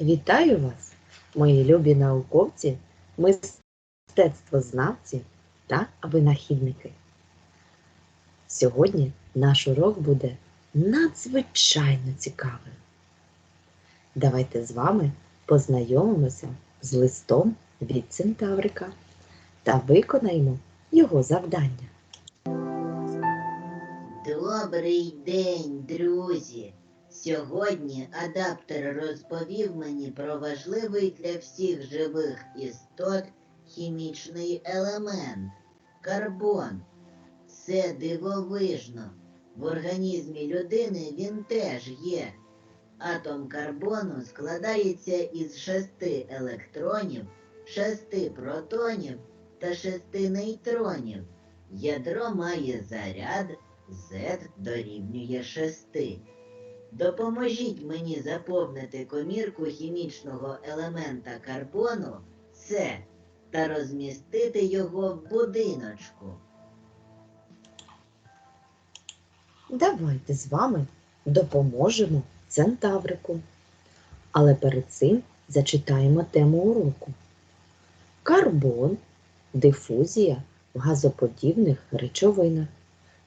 Вітаю вас, мої любі науковці, мистецтвознавці та винахідники. Сьогодні наш урок буде надзвичайно цікавим. Давайте з вами познайомимося з листом від Центаврика та виконаємо його завдання. Добрий день, друзі! Сьогодні адаптер розповів мені про важливий для всіх живих істот хімічний елемент карбон. Це дивовижно. В організмі людини він теж є. Атом карбону складається із шести електронів, шести протонів та шести нейтронів. Ядро має заряд Z дорівнює 6. Допоможіть мені заповнити комірку хімічного елемента карбону С та розмістити його в будиночку. Давайте з вами допоможемо Центаврику. Але перед цим зачитаємо тему уроку. Карбон дифузія в газоподібних речовинах.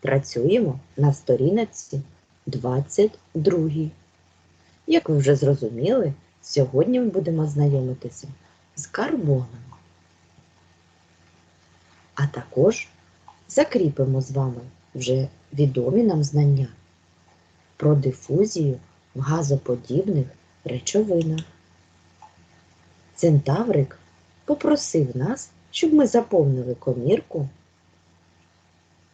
Працюємо на сторінці 22. Як ви вже зрозуміли, сьогодні ми будемо знайомитися з карбоном. А також закріпимо з вами вже відомі нам знання про дифузію в газоподібних речовинах. Центаврик попросив нас, щоб ми заповнили комірку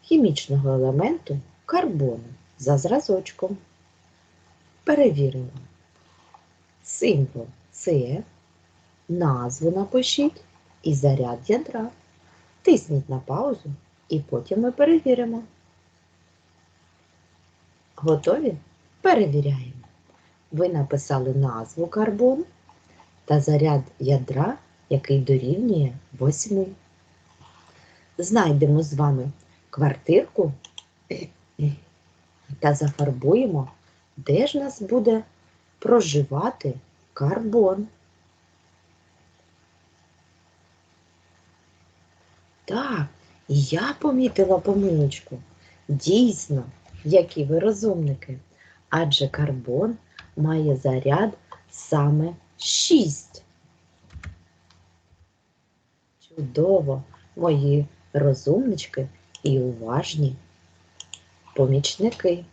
хімічного елементу карбону за зразочком. Перевіримо. Символ С, назву напишіть і заряд ядра. Тисніть на паузу і потім ми перевіримо. Готові? Перевіряємо. Ви написали назву карбону та заряд ядра, який дорівнює 8. Знайдемо з вами квартирку та зафарбуємо, де ж нас буде проживати карбон. Так, я помітила помилочку. Дійсно, які ви розумники. Адже карбон має заряд саме 6. Чудово, мої розумнички і уважні помічники.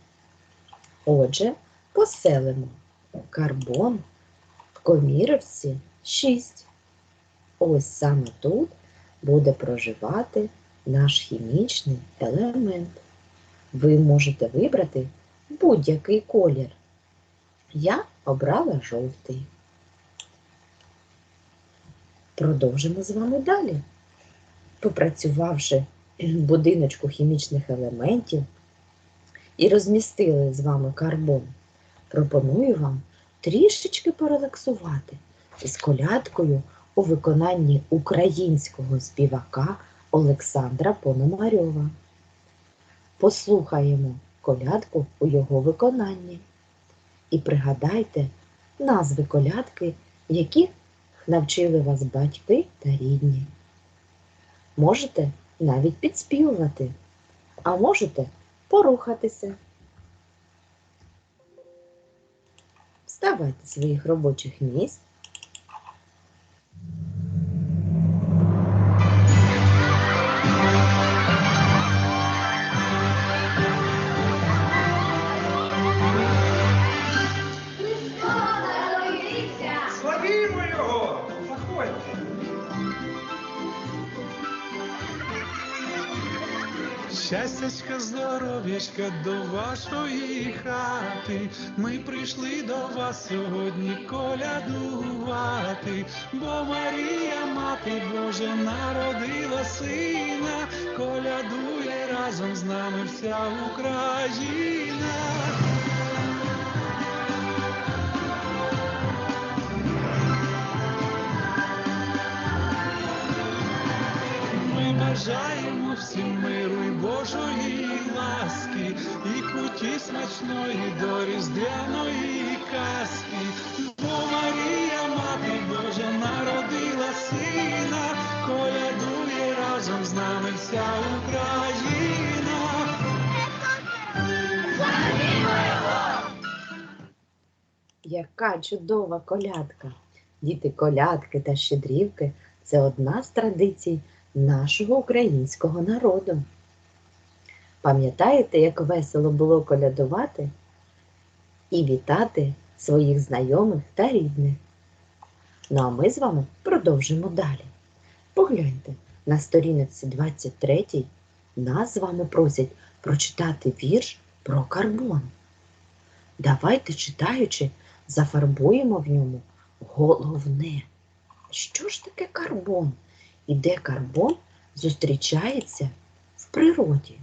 Отже, поселимо карбон в комірівці 6. Ось саме тут буде проживати наш хімічний елемент. Ви можете вибрати будь-який колір. Я обрала жовтий. Продовжимо з вами далі. Попрацювавши будиночку хімічних елементів і розмістили з вами карбон, пропоную вам трішечки порелаксувати з колядкою у виконанні українського співака Олександра Пономарьова. Послухаємо колядку у його виконанні і пригадайте назви колядки, які навчили вас батьки та рідні. Можете навіть підспівувати, а можете порухатися. Вставайте з своїх робочих місць. Щастячка, здоров'ячка до вашої хати. Ми прийшли до вас сьогодні колядувати, бо Марія, мати Божа, народила сина, колядує разом з нами вся Україна. Ми бажаємо всім миру і Божої ласки, і куті смачної до різдвяної казки. Бо Марія, мати Божа, народила сина, колядує разом з нами вся Україна. Яка чудова колядка! Діти колядки та щедрівки це одна з традицій нашого українського народу. Пам'ятаєте, як весело було колядувати і вітати своїх знайомих та рідних? Ну а ми з вами продовжимо далі. Погляньте, на сторінці 23 нас з вами просять прочитати вірш про карбон. Давайте, читаючи, зафарбуємо в ньому головне. Що ж таке карбон? І де карбон зустрічається в природі?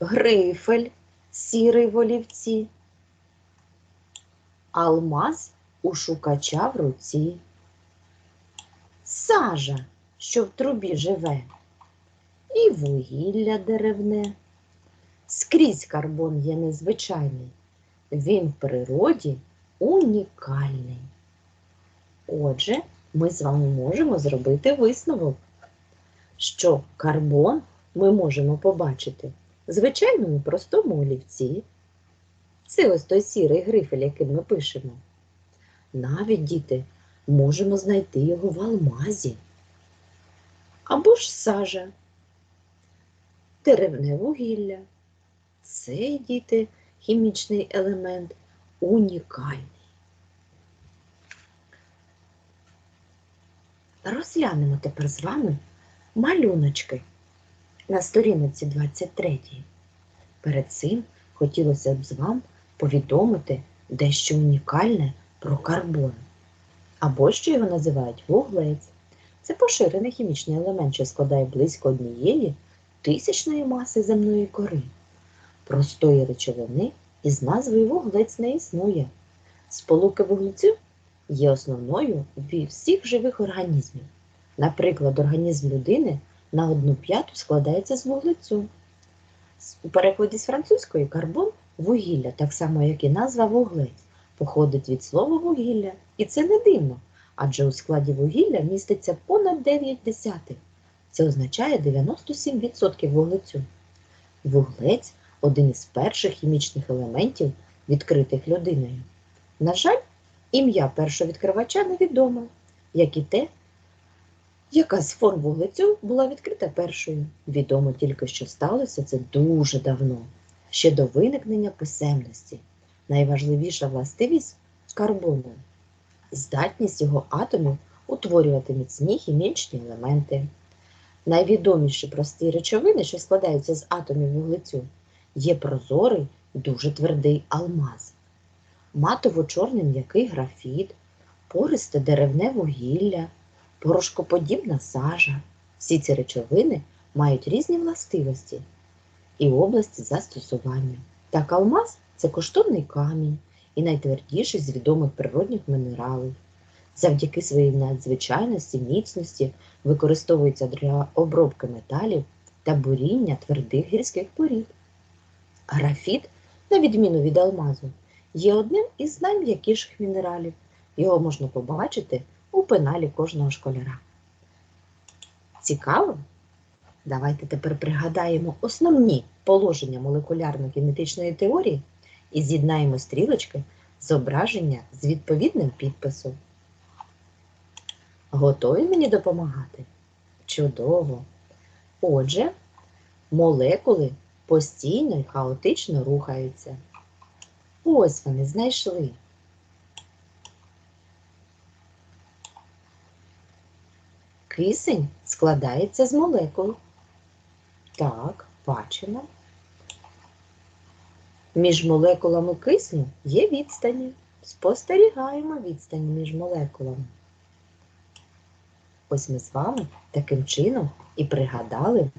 Грифель, сірий в олівці, алмаз у шукача в руці, сажа, що в трубі живе, і вугілля деревне. Скрізь карбон є незвичайний, він в природі унікальний. Отже, ми з вами можемо зробити висновок, що карбон ми можемо побачити в звичайному простому олівці. Це ось той сірий грифель, яким ми пишемо. Навіть діти можемо знайти його в алмазі. Або ж сажа, деревне вугілля. Цей діти хімічний елемент унікальний. Розглянемо тепер з вами малюночки на сторінці 23. Перед цим хотілося б з вам повідомити дещо унікальне про карбон. Або що його називають вуглець. Це поширений хімічний елемент, що складає близько однієї тисячної маси земної кори. Простої речовини із назвою вуглець не існує. Сполуки вуглецю є основною від всіх живих організмів. Наприклад, організм людини на одну п'яту складається з вуглецю. У перекладі з французької карбон вугілля, так само як і назва вуглець, походить від слова вугілля. І це не дивно, адже у складі вугілля міститься понад 9 десятих. Це означає 97% вуглецю. Вуглець один із перших хімічних елементів, відкритих людиною. На жаль, ім'я першого відкривача невідоме, як і те, яка з форм вуглецю була відкрита першою. Відомо тільки, що сталося це дуже давно, ще до виникнення писемності. Найважливіша властивість карбону здатність його атомів утворювати міцні хімічні елементи. Найвідоміші прості речовини, що складаються з атомів вуглецю, є прозорий, дуже твердий алмаз, матово-чорний м'який графіт, пористе деревне вугілля, порошкоподібна сажа. Всі ці речовини мають різні властивості і області застосування. Так алмаз це коштовний камінь і найтвердіший з відомих природних мінералів. Завдяки своїй надзвичайності, міцності використовується для обробки металів та буріння твердих гірських порід. Графіт, на відміну від алмазу, є одним із найм'якіших мінералів. Його можна побачити у пеналі кожного школяра. Цікаво? Давайте тепер пригадаємо основні положення молекулярно-кінетичної теорії і з'єднаємо стрілочки зображення з відповідним підписом. Готові мені допомагати? Чудово! Отже, молекули постійно і хаотично рухаються. Ось вони знайшли. Кисень складається з молекул. Так, бачимо. Між молекулами кисню є відстані. Спостерігаємо відстані між молекулами. Ось ми з вами таким чином і пригадали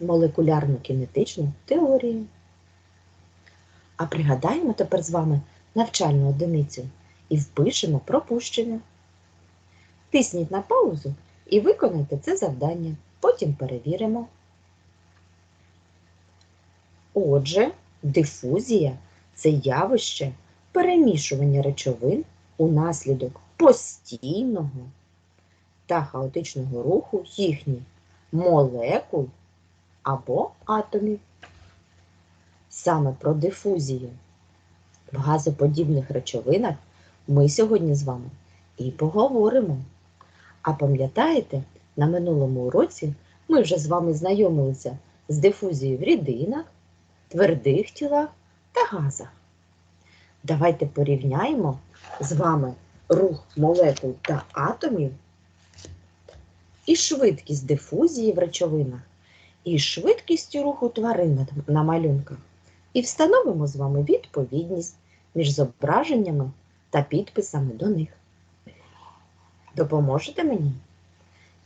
молекулярну кінетичну теорію. А пригадаємо тепер з вами навчальну одиницю і впишемо пропущення. Тисніть на паузу і виконайте це завдання. Потім перевіримо. Отже, дифузія це явище перемішування речовин унаслідок постійного та хаотичного руху їхніх молекул або атомів. Саме про дифузію в газоподібних речовинах ми сьогодні з вами і поговоримо. А пам'ятаєте, на минулому уроці ми вже з вами знайомилися з дифузією в рідинах, твердих тілах та газах. Давайте порівняємо з вами рух молекул та атомів і швидкість дифузії в речовинах, і швидкістю руху тварин на- малюнках. І встановимо з вами відповідність між зображеннями та підписами до них. Допоможете мені?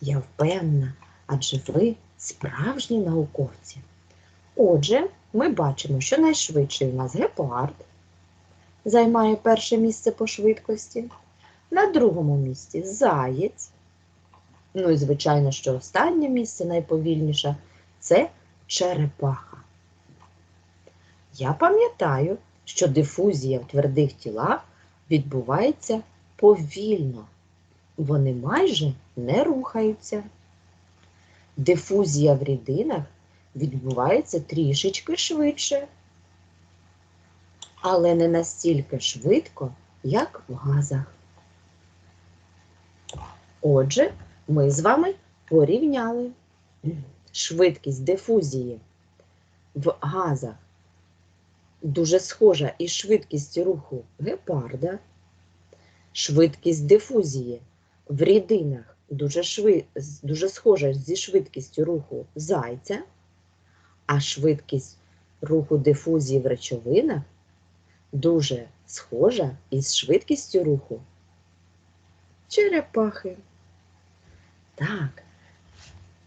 Я впевнена, адже ви справжні науковці. Отже, ми бачимо, що найшвидший у нас гепард займає перше місце по швидкості. На другому місці заєць. Ну і звичайно, що останнє місце найповільніше це черепаха. Я пам'ятаю, що дифузія в твердих тілах відбувається повільно. Вони майже не рухаються. Дифузія в рідинах відбувається трішечки швидше, але не настільки швидко, як в газах. Отже, ми з вами порівняли швидкість дифузії в газах дуже схожа із швидкістю руху гепарда, швидкість дифузії в рідинах дуже, шви... дуже схожа зі швидкістю руху зайця, а швидкість руху дифузії в речовинах дуже схожа із швидкістю руху черепахи. Так,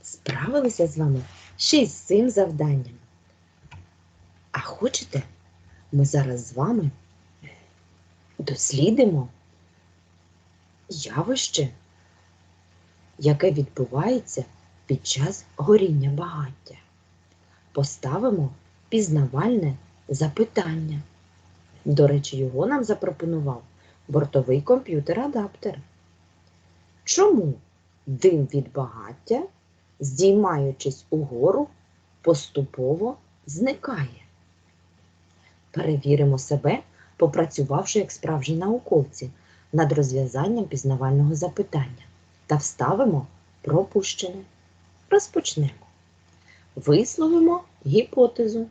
справилися з вами ще й з цим завданням. А хочете, ми зараз з вами дослідимо явище, яке відбувається під час горіння багаття. Поставимо пізнавальне запитання. До речі, його нам запропонував бортовий комп'ютер-адаптер. Чому дим від багаття, здіймаючись угору, поступово зникає? Перевіримо себе, попрацювавши як справжні науковці над розв'язанням пізнавального запитання та вставимо пропущене. Розпочнемо. Висловимо гіпотезу.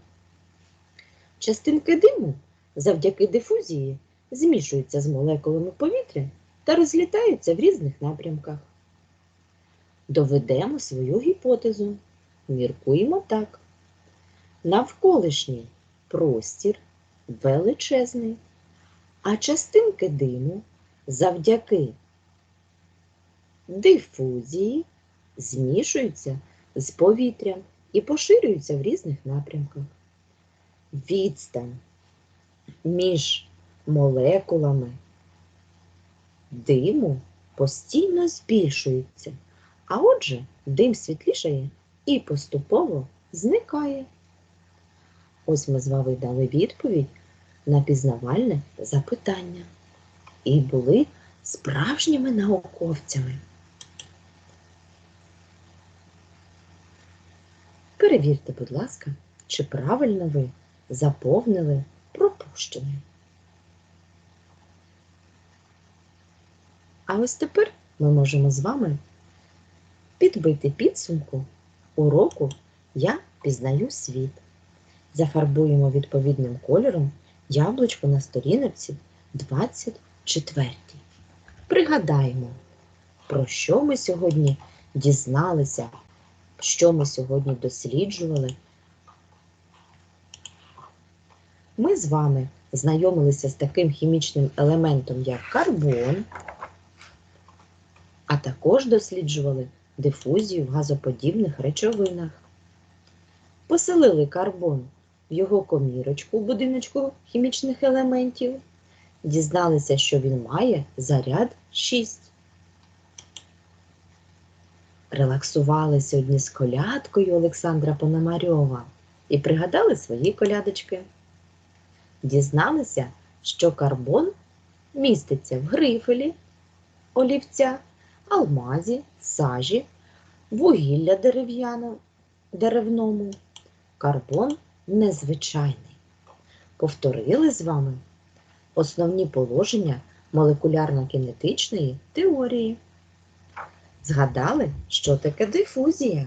Частинки диму завдяки дифузії змішуються з молекулами повітря та розлітаються в різних напрямках. Доведемо свою гіпотезу. Міркуємо так. Навколишній простір величезний, а частинки диму завдяки дифузії змішуються з повітрям і поширюються в різних напрямках. Відстань між молекулами диму постійно збільшується, а отже, дим світлішає і поступово зникає. Ось ми з вами дали відповідь на пізнавальне запитання і були справжніми науковцями. Перевірте, будь ласка, чи правильно ви заповнили пропущене. А ось тепер ми можемо з вами підбити підсумку уроку Я пізнаю світ. Зафарбуємо відповідним кольором яблучко на сторіночці 24. Пригадаємо, про що ми сьогодні дізналися, що ми сьогодні досліджували. Ми з вами знайомилися з таким хімічним елементом, як карбон, а також досліджували дифузію в газоподібних речовинах. Поселили карбон його комірочку в будиночку хімічних елементів, дізналися, що він має заряд 6. Релаксували сьогодні з колядкою Олександра Пономарьова і пригадали свої колядочки. Дізналися, що карбон міститься в грифелі олівця, алмазі, сажі, вугілля дерев'яно, деревному, карбон незвичайний. Повторили з вами основні положення молекулярно-кінетичної теорії. Згадали, що таке дифузія?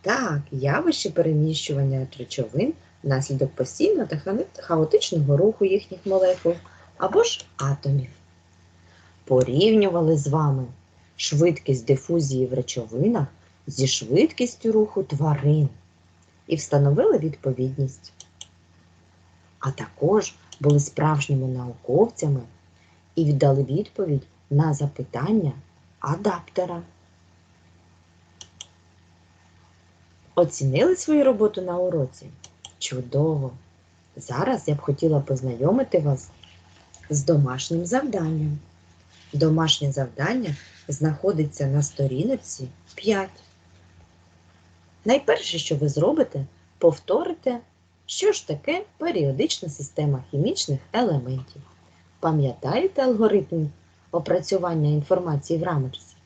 Так, явище переміщування речовин внаслідок постійного та хаотичного руху їхніх молекул або ж атомів. Порівнювали з вами швидкість дифузії в речовинах зі швидкістю руху тварин і встановили відповідність. А також були справжніми науковцями і віддали відповідь на запитання адаптера. Оцінили свою роботу на уроці? Чудово! Зараз я б хотіла познайомити вас з домашнім завданням. Домашнє завдання знаходиться на сторіночці 5. Найперше, що ви зробите, повторите, що ж таке періодична система хімічних елементів. Пам'ятаєте алгоритм опрацювання інформації в рамочці?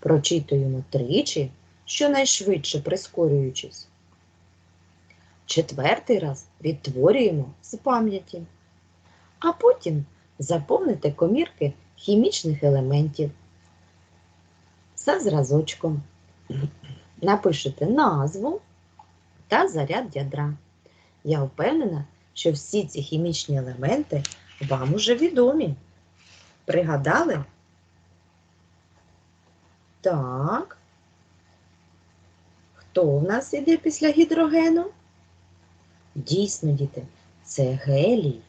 Прочитуємо тричі, щонайшвидше прискорюючись. Четвертий раз відтворюємо з пам'яті. А потім заповните комірки хімічних елементів за зразочком. Напишете назву та заряд ядра. Я впевнена, що всі ці хімічні елементи вам уже відомі. Пригадали? Так. Хто в нас іде після гідрогену? Дійсно, діти, це гелій.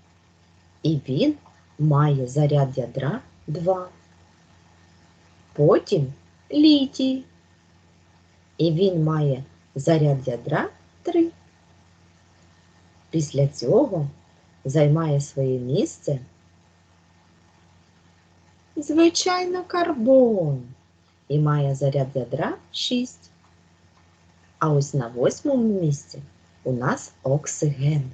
І він має заряд ядра 2. Потім літій. І він має заряд ядра 3. Після цього займає своє місце звичайно карбон і має заряд ядра 6. А ось на восьмому місці у нас оксиген,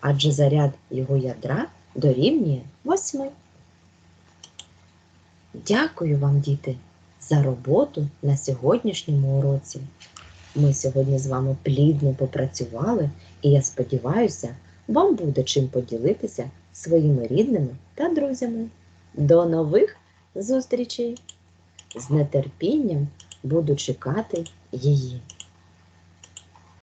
адже заряд його ядра дорівнює 8. Дякую вам, діти, за роботу на сьогоднішньому уроці. Ми сьогодні з вами плідно попрацювали, і я сподіваюся, вам буде чим поділитися своїми рідними та друзями. До нових зустрічей! З нетерпінням буду чекати її.